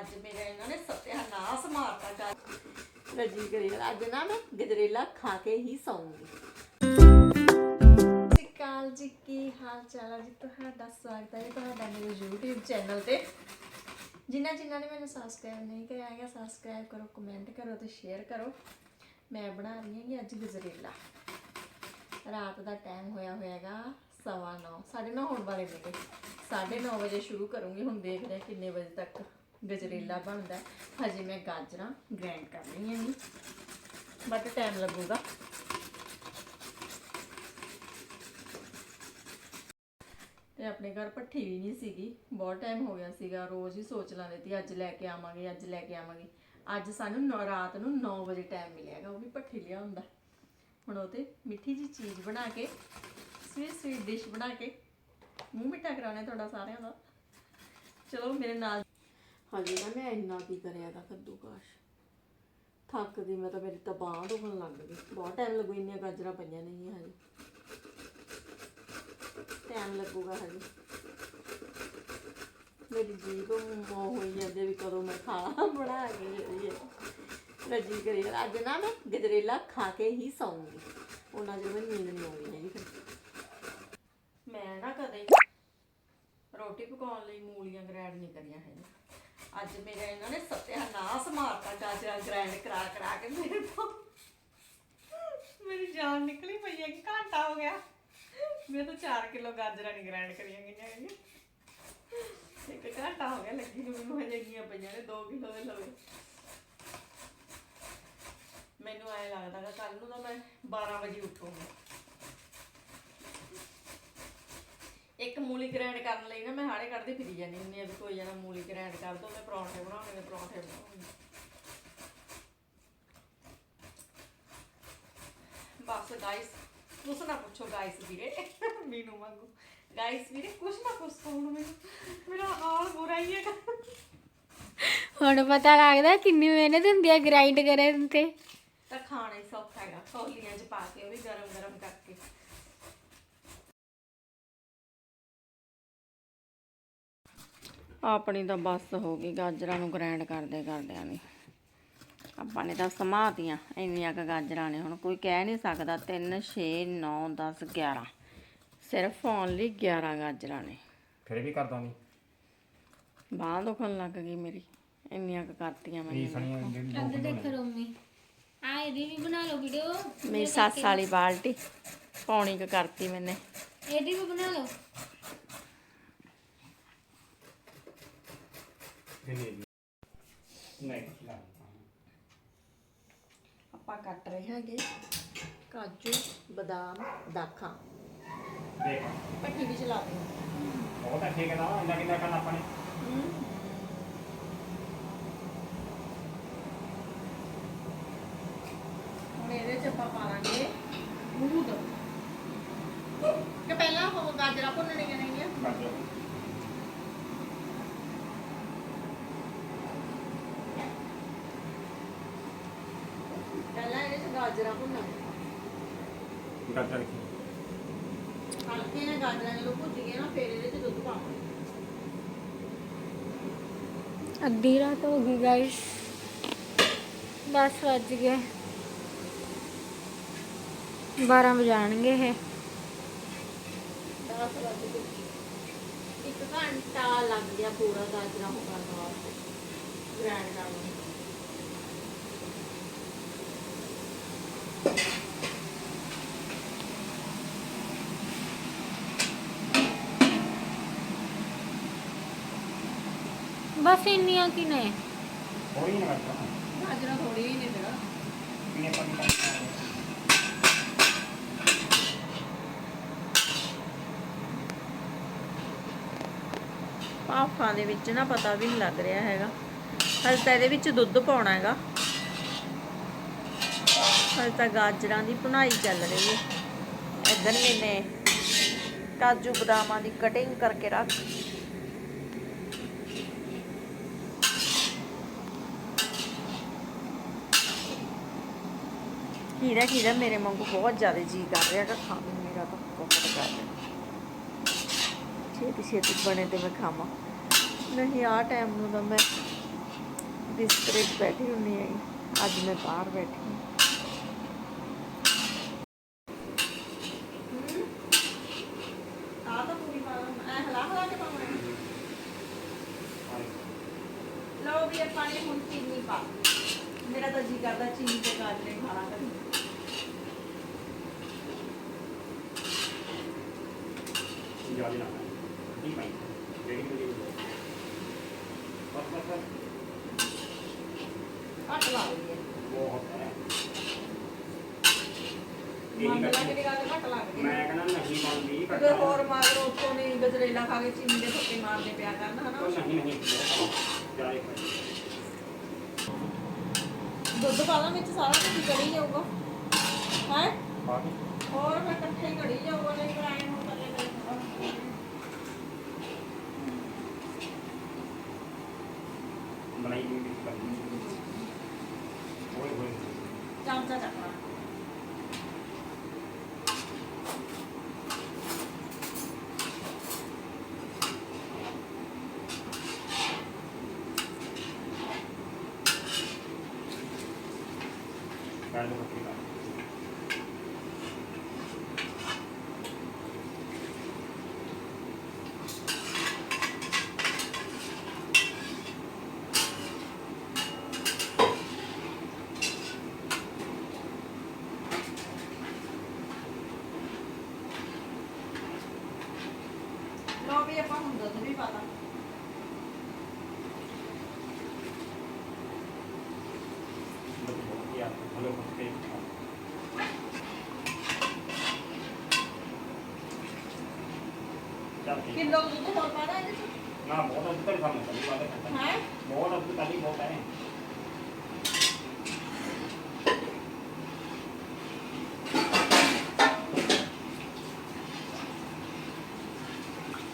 ਅੱਜ ਮੇਰਾ ਇਹਨਾਂ ਨੇ ਸਤਿਆਨਾਸ਼ ਮਾਰਤਾ ਕਰ ਰੱਜੀ ਕਰੀ ਅੱਜ ਨਾ ਮੈਂ ਗਜਰੇਲਾ ਖਾ ਕੇ ਹੀ ਸੌਂਗੀ। ਸਿਕਾਲ ਜੀ, ਕੀ ਹਾਲ ਚਾਲ ਹੈ ਜੀ? ਤੁਹਾਡਾ ਸਵਾਗਤ ਹੈ ਤੁਹਾਡਾ ਮੇਰੇ YouTube ਚੈਨਲ ਤੇ। ਜਿਨ੍ਹਾਂ ਜਿਨ੍ਹਾਂ ਨੇ ਮੈਨੂੰ ਸਬਸਕ੍ਰਾਈਬ ਨਹੀਂ ਕਰਿਆ ਹੈਗਾ ਸਬਸਕ੍ਰਾਈਬ ਕਰੋ ਕਮੈਂਟ ਕਰੋ ਤੇ ਸ਼ੇਅਰ ਕਰੋ। ਮੈਂ ਬਣਾ ਰਹੀ ਹਾਂ ਅੱਜ ਗਜਰੇਲਾ। ਰਾਤ ਦਾ ਟਾਈਮ ਹੋਇਆ ਹੋਇਆਗਾ ਸਵਾ ਨੌ, ਸਾਢੇ ਨੌ ਹੋਣ ਵਾਲੇ ਨੇ। ਸਾਢੇ ਨੌ ਵਜੇ ਸ਼ੁਰੂ ਕਰੂੰਗੀ, ਹੁਣ ਦੇਖਦੇ ਹਾਂ ਕਿੰਨੇ ਵਜੇ ਤੱਕ ਗਜਰੇਲਾ ਬਣਦਾ ਹਜੇ ਮੈਂ ਗਾਜਰਾਂ ਗ੍ਰਾਈਂਡ ਕਰ ਰਹੀਆਂ ਜੀ। ਬਟ ਟਾਈਮ ਲੱਗੂਗਾ। ਤੇ ਆਪਣੇ ਘਰ ਭੱਠੀ ਵੀ ਨਹੀਂ ਸੀਗੀ। ਬਹੁਤ ਟਾਈਮ ਹੋ ਗਿਆ ਸੀਗਾ। ਰੋਜ਼ ਹੀ ਸੋਚ ਲੈਂਦੇ ਸੀ, ਅੱਜ ਲੈ ਕੇ ਆਵਾਂਗੇ, ਅੱਜ ਲੈ ਕੇ ਆਵਾਂਗੇ। ਅੱਜ ਸਾਨੂੰ ਨੌ- ਰਾਤ ਨੂੰ 9 ਵਜੇ ਟਾਈਮ ਮਿਲਿਆਗਾ। ਉਹ ਵੀ ਭੱਠੀ ਲਿਆਉਂਦਾ ਹੁਣ ਉਹ ਤੇ ਮਿੱਠੀ ਜੀ ਚੀਜ਼ ਬਣਾ ਕੇ ਸਵੀਟ ਸਵੀਟ ਡਿਸ਼ ਬਣਾ ਕੇ ਮੂੰਹ ਮਿੱਠਾ ਕਰਾਉਣਾ ਤੁਹਾਡਾ ਸਾਰਿਆਂ ਦਾ। ਚਲੋ ਮੇਰੇ ਨਾਲ ਹਜੇ ਨਾ ਮੈਂ ਇੰਨਾ ਕੀ ਕਰਿਆਗਾ ਕੱਦੂ ਕਾਸ਼ ਥੱਕ ਗਈ ਮੈਂ ਤਾਂ ਮੇਰੀ ਤਾਂ ਬਾਂਹ ਦੁਖਣ ਲੱਗ ਗਈ। ਬਹੁਤ ਟਾਈਮ ਲੱਗੂ, ਇੰਨੀਆਂ ਗਾਜਰਾਂ ਪਈਆਂ ਨਹੀਂ ਹਜੇ। ਟਾਈਮ ਲੱਗੂਗਾ ਹਜੇ। ਮੇਰੀ ਜੀਭ ਮੋਹ ਹੋਈ ਜਾਂਦੇ ਵੀ ਕਦੋਂ ਮੈਂ ਖਾਣਾ ਬਣਾ ਕੇ ਜਿਹੜੀ ਹੈ ਰੱਜੀ ਕਰੀ ਅੱਜ ਨਾ ਮੈਂ ਗਜਰੇਲਾ ਖਾ ਕੇ ਹੀ ਸੌਂਗੀ। ਉਹਨਾਂ ਜਦੋਂ ਮੈਨੂੰ ਨੀਂਦ ਨਹੀਂ ਆਉਂਦੀ ਹੈਗੀ ਫਿਰ। ਮੈਂ ਨਾ ਕਦੇ ਰੋਟੀ ਪਕਾਉਣ ਲਈ ਮੂਲੀਆਂ ਗ੍ਰੈਂਡ ਨਹੀਂ ਕਰੀਆਂ ਹੈਗੀਆਂ। ਅੱਜ ਮੇਰਾ ਇਹਨਾਂ ਨੇ ਸਤਿਆਨਾਸ਼ ਮਾਰਤਾ ਗਾਜਰਾਂ ਗ੍ਰੈਂਡ ਕਰਾ ਕਰਾ ਕੇ ਮੇਰੇ ਤੋਂ। ਮੇਰੀ ਜਾਨ ਨਿਕਲੀ ਪਈ ਹੈ ਕਿ ਘੰਟਾ ਹੋ ਗਿਆ। ਮੇਰੇ ਤੋਂ 4 ਕਿਲੋ ਗਾਜਰਾਂ ਨਹੀਂ ਗ੍ਰੈਂਡ ਕਰੀਆਂ ਗਈਆਂ ਹੈਗੀਆਂ। ਇੱਕ ਘੰਟਾ ਹੋ ਗਿਆ ਲੱਗੀ ਨੂੰ, ਮੈਨੂੰ ਹਜੇ ਗੀਆਂ ਪਈਆਂ ਨੇ 2 ਕਿਲੋ ਦੇ ਲਵੇ। ਮੈਨੂੰ ਐ ਲੱਗਦਾ ਕਿ ਕੱਲ ਨੂੰ ਤਾਂ ਮੈਂ 12 ਵਜੇ ਉੱਠੂੰਗੀ। ਇੱਕ ਮੂਲੀ ਗ੍ਰੈਂਡ ਕਰਨ ਲਈ ਨਾ ਮੈਂ ਹਾੜੇ ਕੱਢਦੀ ਫਿਰੀ ਜਾਂਦੀ ਹੁੰਦੀ ਆ ਵੀ ਕੋਈ ਜਣਾ ਮੂਲੀ ਗ੍ਰੈਂਡ ਕਰ ਦੋ ਮੈਂ ਪਰੌਂਠੇ ਬਣਾਉਣੇ ਨੇ ਪਰੌਂਠੇ ਬਣਾਉਣੇ ਬਸ ਗਾਇਸ ਕੁਛ ਨਾ ਪੁੱਛੋ ਗਾਇਸ ਵੀਰੇ ਮੈਨੂੰ ਮੰਗੋ ਗਾਇਸ ਵੀਰੇ ਕੁਛ ਨਾ ਪੁੱਛੋ ਹੁਣ ਮੈਨੂੰ ਮੇਰਾ ਹਾਲ ਬੁਰਾ ਹੀ ਹੈਗਾ। ਹੁਣ ਪਤਾ ਲੱਗਦਾ ਕਿੰਨੀ ਮਿਹਨਤ ਹੁੰਦੀ ਹੈ ਗ੍ਰਾਈਂਡ ਕਰਨ ਤੇ। ਤਾਂ ਖਾਣਾ ਹੀ ਸੌਖਾ ਹੈਗਾ ਕੌਲੀਆਂ 'ਚ ਪਾ ਕੇ ਉਹ ਵੀ ਗਰਮ ਗਰਮ ਕਰਕੇ। ਆਪਣੀ ਤਾਂ ਬਸ ਹੋ ਗਈ ਗਾਜਰਾਂ ਨੂੰ ਗ੍ਰਾਈਂਡ ਕਰਦੇ ਕਰਦਿਆਂ ਨੇ ਆਪਾਂ ਨੇ ਤਾਂ ਸਮਾਤੀਆਂ ਇੰਨੀਆਂ ਕ ਗਾਜਰਾਂ ਨੇ ਹੁਣ ਕੋਈ ਕਹਿ ਨਹੀਂ ਸਕਦਾ 3 6 9 10 11 ਸਿਰਫ ਓਨਲੀ 11 ਗਾਜਰਾਂ ਨੇ। ਫਿਰ ਵੀ ਕਰਦਾ ਨਹੀਂ ਬਾਂਹ ਦੁਖਣ ਲੱਗ ਗਈ ਮੇਰੀ ਇੰਨੀਆਂ ਕ ਕਰਤੀਆਂ ਮੈਂ ਅੱਗੇ ਦੇਖੋ। ਰੋਮੀ ਆ ਇਹਦੀ ਵੀ ਬਣਾ ਲਓ ਵੀਡੀਓ ਮੇਰੀ ਸੱਸ ਵਾਲੀ ਬਾਲਟੀ ਪੌਣੀ ਕ ਕਰਤੀ ਮੈਨੇ। ਇਹਦੀ ਵੀ ਬਣਾ ਲਓ। ਨਹੀਂ ਨਾ ਆਪਾਂ ਕੱਟ ਰਹੇ ਹਾਂਗੇ। ਕਾਜੂ ਬਦਾਮ ਦਾਖਾਂ। ਦੇਖ। ਭੱਠੀ ਵੀ ਚਲਾ ਦਿਓ ਉਹ ਤਾਂ ਠੀਕ ਹੈ ਨਾ ਇੰਨਾ ਕਿੰਨਾ ਕਰਨਾ ਆਪਾਂ ਨੇ। ਹੁਣ ਇਹਦੇ ਚ ਆਪਾਂ ਪਾਵਾਂਗੇ ਮੂਦ। ਕਿ ਪਹਿਲਾਂ ਉਹ ਗਾਜਰਾਂ ਭੁੰਨਣੀਆਂ ਨੇਗੀਆਂ। ਬਸ ਪਹਿਲਾਂ ਇਹਦੇ ਚ ਗਾਜਰਾਂ ਭੁੰਨਾਂਗੇ ਗੱਜਰ ਕੀ? ਹਲਕੇ ਨੇ ਗਾਜਰਾਂ ਜਦੋਂ ਭੁੱਜ ਗਏ ਨਾ ਫਿਰ ਇਹਦੇ ਚ ਦੁੱਧ ਪਾਵਾਂਗੇ। ਅੱਧੀ ਰਾਤ ਹੋ ਗਈ ਗਾਇਸ 10 ਵੱਜ ਗਏ। 12 ਵਜਾਣਗੇ ਇਹ। 10 ਵਜੇ ਇੱਕ ਘੰਟਾ ਲੱਗ ਗਿਆ ਪੂਰਾ ਗਾਜਰਾਂ ਹੋ ਕਰਨ ਵਾਸਤੇ ਗ੍ਰੈਂਡ ਕਰਨ ਨੂੰ ਬਸ ਇੰਨੀਆਂ ਕੀ ਨੇ? ਕੋਈ ਨਹੀਂ ਕਰਦਾ ਗਾਜਰਾਂ ਥੋੜੀ ਹੀ ਨੇ ਤੇਰਾ। ਕਿੰਨੇ ਪਾਣੀ ਕਰਨਾ ਭਾਫਾਂ ਦੇ ਵਿੱਚ ਨਾ ਪਤਾ ਵੀ ਨਹੀਂ ਲੱਗ ਰਿਹਾ ਹੈਗਾ। ਹਜੇ ਤਾਂ ਇਹਦੇ ਵਿੱਚ ਦੁੱਧ ਪਾਉਣਾ ਹੈਗਾ। ਹਜੇ ਤਾਂ ਗਾਜਰਾਂ ਦੀ ਭੁਨਾਈ ਚੱਲ ਰਹੀ ਹੈ। ਇੱਧਰ ਮੈਨੇ ਕਾਜੂ ਬਦਾਮਾਂ ਦੀ ਕਟਿੰਗ ਕਰਕੇ ਰੱਖ। ਖੀਰਾ ਖੀਰਾ ਮੇਰੇ ਵਾਂਗੂ ਬਹੁਤ ਜ਼ਿਆਦਾ ਜੀ ਕਰ ਰਿਹਾ ਹੈਗਾ, ਖਾਣ ਨੂੰ ਮੇਰਾ ਤਾਂ ਬਹੁਤ ਕਰ ਰਿਹਾ। ਛੇਤੀ ਛੇਤੀ ਬਣੇ ਤੇ ਮੈਂ ਖਾਵਾਂ। ਨਹੀਂ ਆ ਟਾਈਮ ਨੂੰ ਤਾਂ ਮੈਂ ਬਿਸਤਰੇ ਚ ਬੈਠੀ ਹੁੰਨੀ ਹੈ ਅੱਜ ਮੈਂ ਬਾਹਰ ਬੈਠੀ ਹਾਂ। ਲਓ ਵੀ ਇਹ ਪਾਣੀ ਹੁਣ ਚੀਨੀ ਪਾ ਮੇਰਾ ਤਾਂ ਜੀ ਕਰਦਾ ਚੀਨੀ ਤੇ ਗਾਜਰੇ ਖਾਣਾ ਕਰੀ ਜ਼ਿਆਦਾ ਨਾ ਠੀਕ ਹੈ ਜਿਹੜੀ ਜਿਹੜੀ ਬਸ ਬਸ ਬਸ। ਘੱਟ ਲਾ ਲਈਏ ਬਹੁਤ ਹੈ। ਮੰਨ ਲਾ ਕਿ ਗੱਲ ਘੱਟ ਲੱਗਦੀ ਮੈਂ ਕਹਿੰਦਾ ਨਹੀਂ ਬਣਦੀ ਅਗਰ ਹੋਰ ਮਾਰ ਉੱਤੋਂ ਨਹੀਂ ਗਜਰੇਲਾ ਖਾ ਕੇ ਚੀਨੀ ਦੇ ਫੱਟੇ ਮਾਰਦੇ ਪਿਆ ਕਰਨ ਹਨਾ? ਉਹ ਨਹੀਂ ਨਹੀਂ ਜਰਾ ਇੱਕ ਦੁੱਧ ਪਾ ਲਾਂ ਵਿੱਚ ਸਾਰਾ ਕੁਝ ਕੜੀ ਜਾਊਗਾ। ਹੈ? ਬਾਕੀ ਹੋਰ ਮੈਂ ਇਕੱਠੇ ਹੀ ਕੜੀ ਜਾਊਗਾ ਨਹੀਂ ਫਿਰ ਆਏ ਹੁਣ ਪੱਲੇ ਮੇਰੇ ਬਣਾਈ ਵੀ ਕਰਨੀ। ਹੋਏ। ਹੋਏ ਚਮਚਾ ਚੱਕਣਾ ਕਰ ਦੋ ਬੱਕੀ ਕਰ ਲੋ ਵੀ ਆਪਾਂ ਹੁਣ ਦੁੱਧ ਵੀ ਪਾ ਦਾਂ ਬੱਕੀ ਬਹੁਤ ਯਾਰ ਹਲੋ ਬੱਕੀ ਚੱਲ ਠੀਕ ਕਿਲੋ ਦੁੱਧ ਹੋਰ ਪਾ ਦਾਂ ਇਹਦੇ ਚ? ਨਾ ਬਹੁਤ ਅੱਧ ਤੱਕ ਸਾਨੂੰ ਕਰੀ ਬਾਤ ਹੈ ਹੈ? ਬਹੁਤ ਤੱਕ ਹੀ ਬਹੁਤ ਹੈ।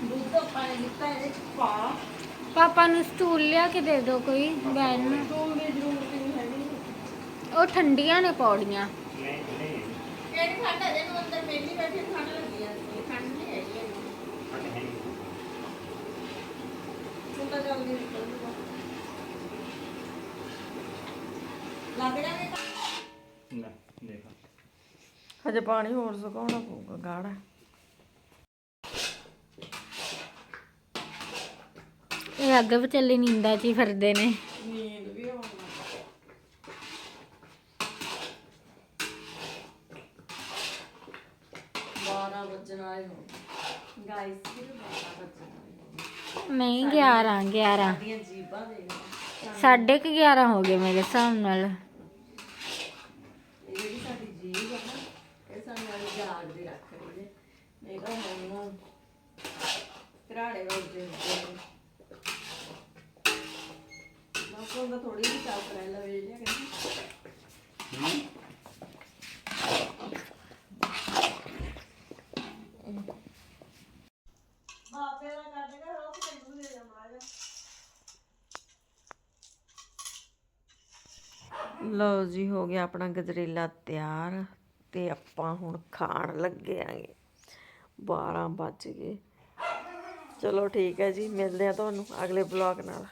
ਦੁੱਧ ਇਹਦੇ ਚ ਪਾ। ਪਾਪਾ ਨੂੰ ਸਟੂਲ ਲਿਆ ਕੇ ਦੇ ਦਿਓ ਕੋਈ ਬੈਨ ਨੂੰ ਤੂੰ ਦੀ ਜ਼ਰੂਰਤ ਨਹੀਂ ਹੈਗੀ। ਉਹ ਠੰਡੀਆਂ ਨੇ ਪੌੜੀਆਂ। ਨਹੀਂ ਨਹੀਂ। ਕਿਹੜੀ ਠੰਡ ਹੈ ਜਿਹਨੂੰ ਅੰਦਰ ਮੇਲੀ ਬੈਠੀ ਠੰਡ ਲੱਗੀ ਜਾਂਦੀ ਹੈ ਠੰਡ ਨਹੀਂ ਹੈਗੀ ਇੰਨੀ। ਹਟ ਹੈ ਨਹੀਂ ਤੂੰ ਤਾਂ ਜਲਦੀ ਨਿਕਲ ਜੂਗਾ ਨਾ ਦੇਖ। ਹਜੇ ਪਾਣੀ ਹੋਰ ਸੁਕਾਉਣਾ ਪਊਗਾ ਗਾੜਾ। ਇਹ ਅੱਗੇ ਵਿਚਾਲੇ ਨੀਂਦਾਂ 'ਚ ਹੀ ਫਿਰਦੇ ਨੇ। ਨੀਂਦ ਵੀ ਆਉਣਾ ਬਾਰਾਂ ਵਜਣ ਆਏ ਹੋ ਗਾਇਸ ਫਿਰ ਬਾਰਾਂ ਵਜਣ ਆਏ ਹੋ ਨਹੀਂ 11 11 ਸਾਡੀਆਂ ਜੀਬਾਂ ਦੇਖ ਸਾਢੇ ਕੁ 11 ਹੋ ਗਏ ਮੇਰੇ ਹਿਸਾਬ ਨਾਲ ਇਹ ਜਿਹੜੀ ਸਾਡੀ ਜੀਬ ਆ ਨਾ ਇਹ ਸਾਨੂੰ ਵਾਲੀ ਜਾਗਦੀ ਰੱਖ ਰਹੀ ਹੈ ਨਹੀਂ ਤਾਂ ਹੁਣ ਘਰਾੜੇ ਵੱਜਦੇ ਹੁੰਦੇ ਬਸ ਉਹਦਾ ਥੋੜੀ ਜਿਹੀ ਚਾਪ ਰਹਿ ਲਵੇ ਲਿਆ ਕਹਿੰਦੀ। ਹੂੰ ਬਾਪੇ ਦਾ ਕੱਢ ਕੇ ਰੋਕ ਤੈਨੂੰ ਦੇ ਜਾ ਮਾਰਾ ਲਓ ਜੀ ਹੋ ਗਿਆ ਆਪਣਾ ਗਜਰੇਲਾ ਤਿਆਰ ਤੇ ਆਪਾਂ ਹੁਣ ਖਾਣ ਲੱਗੇ ਆਂਗੇ। 12 ਵੱਜ ਗਏ। ਚਲੋ ਠੀਕ ਹੈ ਜੀ ਮਿਲਦੇ ਆ ਤੁਹਾਨੂੰ ਅਗਲੇ ਬਲੌਗ ਨਾਲ।